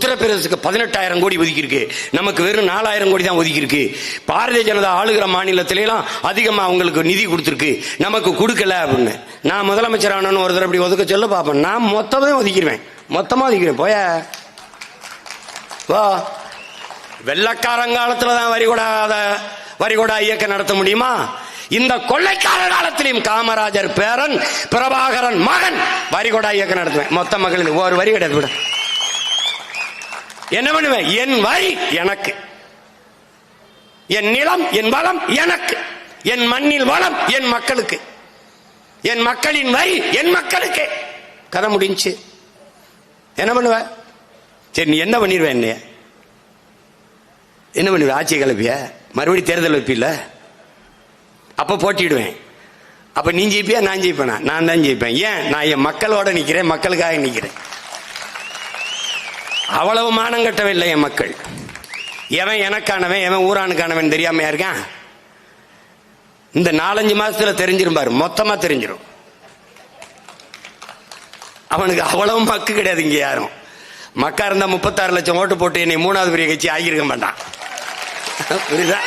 உத்தரப்பிரதேசத்துக்கு பதினெட்டாயிரம் கோடி ஒதுக்கியிருக்கு. நமக்கு வெறும் நாலாயிரம் கோடி தான் ஒதுக்கியிருக்கு. பாரதிய ஜனதா ஆளுகிற மாநிலத்திலாம் அதிகமாக அவங்களுக்கு நிதி கொடுத்துருக்கு. நமக்கு கொடுக்கல அப்படின்னு. நான் முதலமைச்சர் ஆனன்னு ஒருத்தர் அப்படி இப்படி ஒதுக்க சொல்ல பார்ப்பேன் நான் மொத்தமே ஒதுக்கிடுவேன். மொத்தமாக ஒதுக்கிறேன் போய? வா வெள்ளக்காரங்காலத்தில் தான் வரிகொடாத வரிகொடா இயக்கம் நடத்த முடியுமா? இந்த கொள்ளைக்கார காலத்திலையும் காமராஜர் பேரன் பிரபாகரன் மகன் வரிகொடா இயக்கம் நடத்துவேன். மொத்த மகளிர் ஒரு வரி கிடையாது. என்ன பண்ணுவேன்? என் வரி எனக்கு. என் நிலம் என் வளம் எனக்கு. என் மண்ணில் வளம் என் மக்களுக்கு. என் மக்களின் வரி என் மக்களுக்கு. கதை முடிஞ்சு. என்ன பண்ணுவ? சரி நீ என்ன பண்ணிடுவேன் என்னைய? என்ன பண்ணுவ? ஆட்சி கிளப்பிய? மறுபடியும் தேர்தல் வைப்பில்ல? அப்ப போட்டிடுவேன். அப்ப நீ ஜெயிப்பியா? நான் ஜெயிப்பேனா? நான் தான் ஜெயிப்பேன். ஏன்? நான் என் மக்களோட நிக்கிறேன் மக்களுக்காக நிக்கிறேன். அவ்வளவு மானம் கட்டவில்லை என் மக்கள். எவன் எனக்கானவன் எவன் ஊரானுக்கானவன் தெரியாமையா இருக்கான்? இந்த நாலஞ்சு மாசத்துல தெரிஞ்சிரும் பாரு மொத்தமா தெரிஞ்சிடும் அவனுக்கு அவ்வளவு மக்கு கிடையாது இங்க யாரும். மக்கா இருந்தா முப்பத்தாறு லட்சம் ஓட்டு போட்டு என்னை மூணாவது பெரிய கட்சி ஆகியிருக்க மாட்டான். புரியுதா?